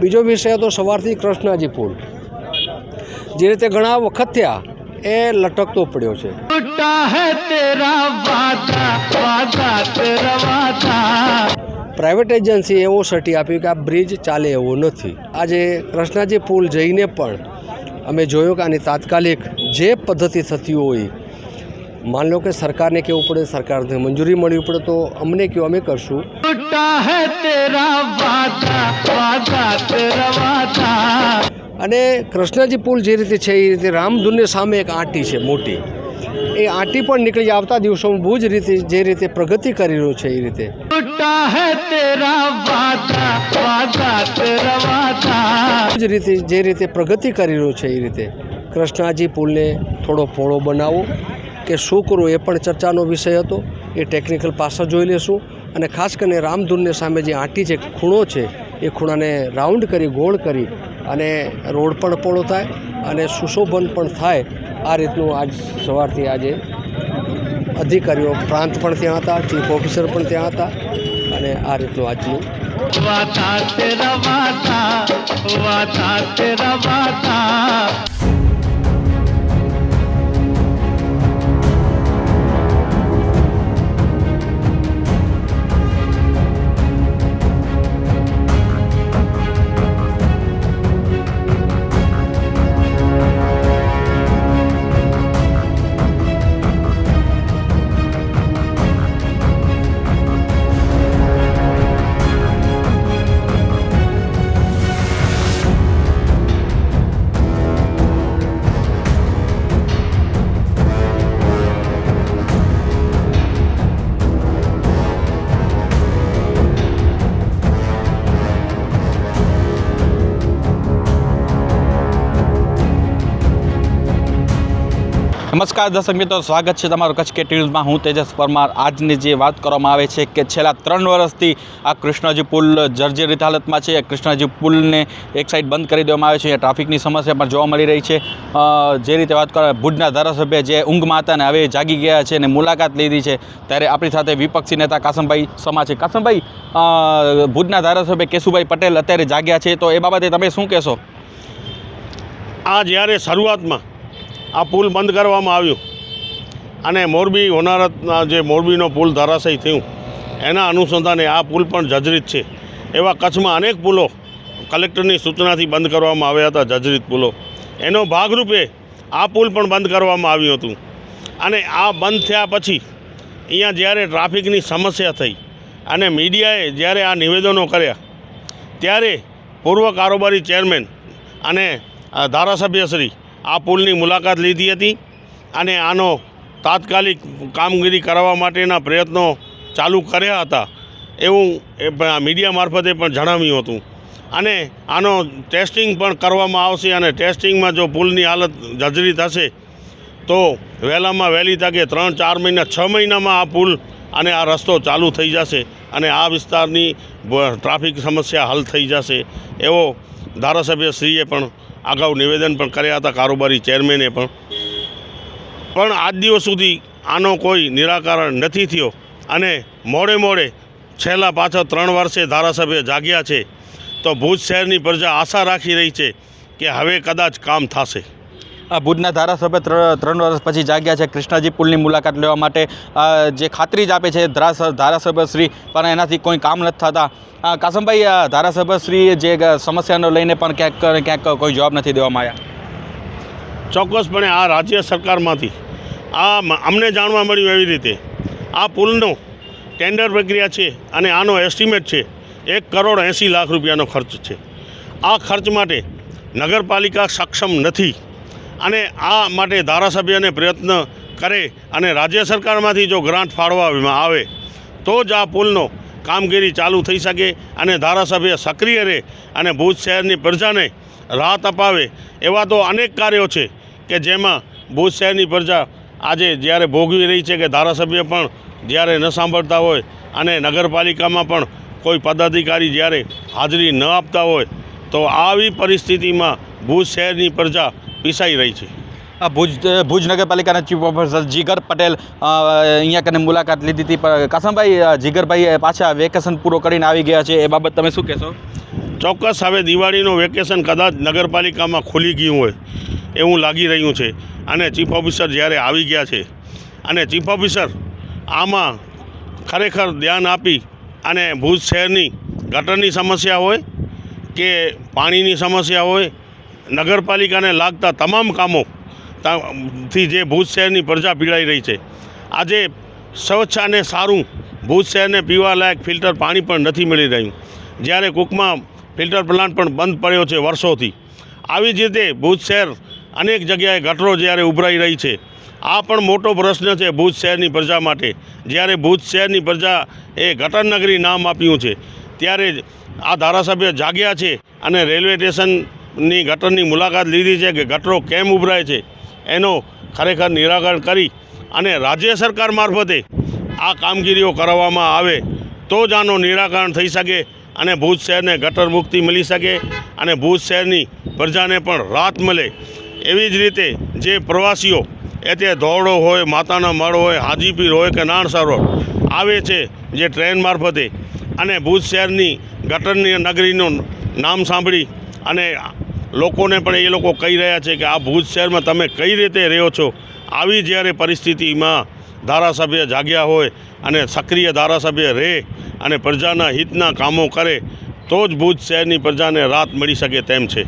બીજો વિષય હતો સવારથી કૃષ્ણાજી પુલ. જે રીતે ઘણા વખત થયા એ લટકતો પડ્યો છે. પ્રાઇવેટ એજન્સી એવો સટી આપ્યું કે આ બ્રિજ ચાલે એવો નથી. આજે કૃષ્ણાજી પુલ જઈને પણ અમે જોયું કે આની તાત્કાલિક જે પદ્ધતિ થતી હોય માન લો કે સરકારને કહેવું પડે સરકારને મંજૂરી મળવી પડે તો અમને કહેવું અમે કરશું. टूटा है तेरा वादा वादा तेरा वादा અને કૃષ્ણજી પુલ જે રીતે છે એ રીતે રામધૂનની સામે એક આંટી છે મોટી એ આંટી પણ નીકળી આવતા દિવસોમાં ભુજ રીતે જે રીતે પ્રગતિ કરી રહ્યું છે એ રીતે टूटा है तेरा वादा वादा तेरा वादा જ રીતે જે રીતે પ્રગતિ કરી રહ્યું છે એ રીતે કૃષ્ણાજી પુલને થોડો પહોળો બનાવો કે શું કરવું એ પણ ચર્ચાનો વિષય હતો એ ટેકનિકલ પાસા જોઈ લેશું અને ખાસ કરીને રામધૂનને સામે જે આંટી છે, ખૂણો છે, એ ખૂણાને રાઉન્ડ કરી, ગોળ કરી અને રોડ પણ પોળો થાય અને સુશોભન પણ થાય, આ રીતનું આજ સવારથી આજે અધિકારીઓ પ્રાંત પણ ત્યાં હતા, ચીફ ઓફિસર પણ ત્યાં હતા અને આ રીતનું આજનું વાતા તેરા વાતા વાતા તેરા વાતા નમસ્કાર દર્શક મિત્રો, સ્વાગત છે તમારું કચ્છ કે ટીવીમાં. હું તેજસ પરમાર. આજની જે વાત કરવામાં આવે છે કે છેલ્લા ત્રણ વર્ષથી આ કૃષ્ણજી પુલ જર્જરિત હાલતમાં છે. કૃષ્ણજી પુલને એક સાઈડ બંધ કરી દેવામાં આવે છે. અહીંયા ટ્રાફિકની સમસ્યા પણ જોવા મળી રહી છે. જે રીતે વાત કરવા ભુજના ધારાસભ્ય જે ઊંઘમાં હતા ને હવે જાગી ગયા છે અને મુલાકાત લીધી છે, ત્યારે આપણી સાથે વિપક્ષી નેતા કાસમભાઈ સમા છે. કાસમભાઈ ભુજના ધારાસભ્ય કેશુભાઈ પટેલ અત્યારે જાગ્યા છે. તો એ બાબતે તમે શું કહેશો? આ જ્યારે શરૂઆતમાં આ પુલ બંધ કરવામાં આવ્યું. અને મોરબી હોનારતના જે મોરબીનો પુલ ધરાશય થયું, એના અનુસંધાને આ પુલ પણ જજરિત છે. એવા કચ્છમાં અનેક પુલો કલેક્ટરની સૂચનાથી બંધ કરવામાં આવ્યા હતા જજરિત પુલો. એનો ભાગરૂપે આ પુલ પણ બંધ કરવામાં આવ્યું હતું. અને આ બંધ થયા પછી અહીંયા જ્યારે ટ્રાફિકની સમસ્યા થઈ અને મીડિયાએ જ્યારે આ નિવેદનો કર્યા, ત્યારે પૂર્વ કારોબારી ચેરમેન અને ધારાસભ્યશ્રી આ પુલની મુલાકાત લીધી હતી અને આનો તાત્કાલિક કામગીરી કરવા માટેના પ્રયત્નો ચાલુ કર્યા હતા એવું એ મીડિયા મારફતે પણ જણાવ્યું હતું. અને આનો ટેસ્ટિંગ પણ કરવામાં આવશે અને ટેસ્ટિંગમાં જો પુલની હાલત જજરી થશે, તો વહેલામાં વહેલી તકે ત્રણ, ચાર મહિના, છ મહિનામાં આ પુલ અને આ રસ્તો ચાલુ થઈ જશે અને આ વિસ્તારની ટ્રાફિક સમસ્યા હલ થઈ જશે, એવો ધારાસભ્યશ્રીએ પણ અગાઉ નિવેદન પણ કર્યા હતા કારોબારી ચેરમેને પણ. પણ આજ દિવસ સુધી આનો કોઈ નિરાકરણ નથી થયો અને મોડે મોડે છેલ્લા પાછળ ત્રણ વર્ષે ધારાસભ્ય જાગ્યા છે. તો ભુજ શહેરની પ્રજા આશા રાખી રહી છે કે હવે કદાચ કામ થશે. ભુજના ધારાસભ્ય ત્રણ વર્ષ પછી જાગ્યા છે. કૃષ્ણજી પુલની મુલાકાત લેવા માટે જે ખાતરી જ આપે છે ધારાસભ્ય શ્રી, પણ એનાથી કોઈ કામ નથી થતા. કાસમભાઈ, આ ધારાસભ્યશ્રી જે સમસ્યાનો લઈને પણ ક્યાંક ક્યાંક કોઈ જવાબ નથી દેવામાં આવ્યા. ચોક્કસપણે આ રાજ્ય સરકારમાંથી, આ અમને જાણવા મળ્યું એવી રીતે, આ પુલનો ટેન્ડર પ્રક્રિયા છે અને આનો એસ્ટિમેટ છે, એક કરોડ એંસી લાખ રૂપિયાનો ખર્ચ છે. આ ખર્ચ માટે નગરપાલિકા સક્ષમ નથી. અને આ માટે ધારાસભ્યને પ્રયત્ન કરે અને રાજ્ય સરકારમાંથી જો ગ્રાન્ટ ફાળવવામાં આવે, તો જ આ પુલનો કામગીરી ચાલુ થઈ શકે અને ધારાસભ્ય સક્રિય રહે અને ભુજ શહેરની પ્રજાને રાહત અપાવે એવા તો અનેક કાર્યો છે કે જેમાં ભુજ શહેરની પ્રજા આજે જ્યારે ભોગવી રહી છે કે ધારાસભ્ય પણ જ્યારે ન સાંભળતા હોય અને નગરપાલિકામાં પણ કોઈ પદાધિકારી જ્યારે હાજરી ન આપતા હોય, તો આવી પરિસ્થિતિમાં ભુજ શહેરની પ્રજા પીસાઈ રહી છે. આ ભુજ ભુજ નગરપાલિકાના ચીફ ઓફિસર જીગર પટેલ અહીંયા કને મુલાકાત લીધી હતી. પણ કાસમભાઈ જીગરભાઈ પાછા વેકેશન પૂરો કરીને આવી ગયા છે. એ બાબત તમે શું કહેશો? ચોક્કસ હવે દિવાળીનું વેકેશન કદાચ નગરપાલિકામાં ખુલી ગયું હોય એવું લાગી રહ્યું છે. અને ચીફ ઓફિસર જ્યારે આવી ગયા છે અને ચીફ ઓફિસર આમાં ખરેખર ધ્યાન આપી અને ભુજ શહેરની ગટરની સમસ્યા હોય કે પાણીની સમસ્યા હોય નગરપાલિકાને લાગતા તમામ કામો થી જે ભુજ શહેરની પ્રજા પીડાઈ રહી છે. આજે સ્વચ્છ અને સારું ભુજ શહેરને પીવાલાયક ફિલ્ટર પાણી પણ નથી મળી રહ્યું. જ્યારે કુકમાં ફિલ્ટર પ્લાન્ટ પણ બંધ પડ્યો છે વર્ષોથી. આવી જ રીતે ભુજ શહેર અનેક જગ્યાએ ગટરો જ્યારે ઉભરાઈ રહી છે, આ પણ મોટો પ્રશ્ન છે ભુજ શહેરની પ્રજા માટે. જ્યારે ભુજ શહેરની પ્રજા એ ગટર નગરી નામ આપ્યું છે, ત્યારે આ ધારાસભ્ય જાગ્યા છે અને રેલવે સ્ટેશનની ગટરની મુલાકાત લીધી છે કે ગટરો કેમ ઉભરાય છે, એનો ખરેખર નિરાકરણ કરી અને રાજ્ય સરકાર મારફતે આ કામગીરીઓ કરાવવામાં આવે તો જ આનું નિરાકરણ થઈ શકે અને ભુજ શહેરને ગટર મુક્તિ મળી શકે અને ભુજ શહેરની પ્રજાને પણ રાહત મળે. એવી જ રીતે જે પ્રવાસીઓ એ તે ધોરડો હોય, માતાના મળ હોય, હાજીપીર હોય કે નાણસર સરોવર આવે છે જે ટ્રેન મારફતે અને ભુજ શહેરની ગટરની નગરીનું નામ સાંભળી અને લોકોને પણ એ લોકો કહી રહ્યા છે કે આ ભુજ શહેરમાં તમે કઈ રીતે રહ્યો છો? આવી જ્યારે પરિસ્થિતિમાં ધારાસભ્ય જાગ્યા હોય અને સક્રિય ધારાસભ્ય રહે અને પ્રજાના હિતના કામો કરે તો જ ભુજ શહેરની પ્રજાને રાહત મળી શકે તેમ છે.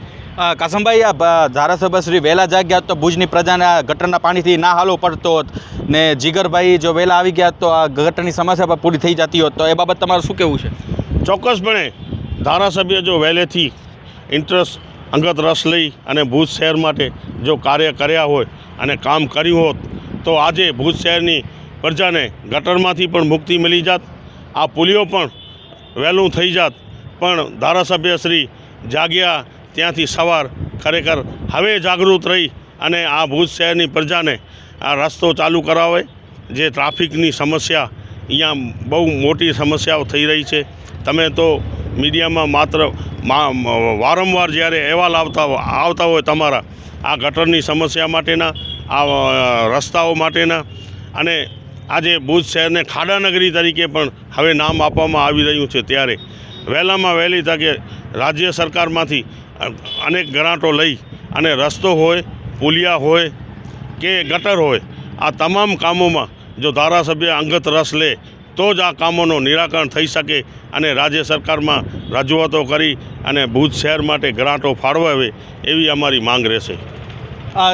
કાસમભાઈ આ ધારાસભ્ય શ્રી વહેલા જાગ્યા હોત તો ભુજની પ્રજાને આ ગટરના પાણીથી ના હાલો પડતો હોત. ને જીગરભાઈ જો વહેલા આવી ગયા તો આ ગટરની સમસ્યા પણ પૂરી થઈ જતી હોત. તો એ બાબત તમારું શું કહેવું છે? ચોક્કસપણે ધારાસભ્ય જો વહેલેથી ઇન્ટરેસ્ટ અંગત રસ લઈ અને ભુજ શહેર માટે જો કાર્ય કર્યા હોય અને કામ કર્યું હોત, તો આજે ભુજ શહેરની પ્રજાને ગટરમાંથી પણ મુક્તિ મળી જાત. આ પુલીઓ પણ વહેલું થઈ જાત. પણ ધારાસભ્ય શ્રી જાગ્યા ત્યાંથી સવાર ખરેખર હવે જાગૃત રહી અને આ ભુજ શહેરની પ્રજાને આ રસ્તો ચાલુ કરાવે, જે ટ્રાફિકની સમસ્યા અહીંયા બહુ મોટી સમસ્યાઓ થઈ રહી છે. તમે તો મીડિયામાં માત્ર વારંવાર જ્યારે અહેવાલ આવતા આવતા હોય તમારા, આ ગટરની સમસ્યા માટેના, આ રસ્તાઓ માટેના, અને આજે ભુજ શહેરને ખાડાનગરી તરીકે પણ હવે નામ આપવામાં આવી રહ્યું છે ત્યારે. વહેલામાં વહેલી તકે રાજ્ય સરકારમાંથી અનેક ગ્રાન્ટો લઈ અને રસ્તો હોય, પુલિયા હોય કે ગટર હોય, આ તમામ કામોમાં જો ધારાસભ્ય અંગત રસ લે તો જ આ કામોનું નિરાકરણ થઈ શકે અને રાજ્ય સરકારમાં રજૂઆતો કરી અને ભુજ શહેર માટે ગ્રાન્ટો ફાળવાવે એવી અમારી માંગ રહેશે.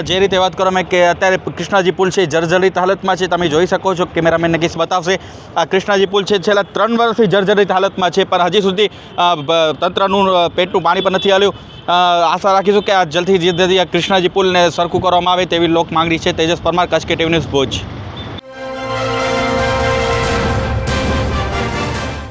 જે રીતે વાત કરો અમે કે અત્યારે કૃષ્ણાજી પુલ છે જર્જરિત હાલતમાં છે, તમે જોઈ શકો છો કેમેરામેન નગીસ બતાવશે. આ કૃષ્ણાજી પુલ છે, છેલ્લા ત્રણ વર્ષથી જર્જરિત હાલતમાં છે, પણ હજી સુધી તંત્રનું પેટનું પાણી પણ નથી હાલ્યું. આશા રાખીશું કે આ જલ્દી જલ્દી આ કૃષ્ણાજી પુલને સરખું કરવામાં આવે તેવી લોક માંગણી છે. તેજસ પરમાર, કચ્છ કે ટીવી ન્યૂઝ ભુજ.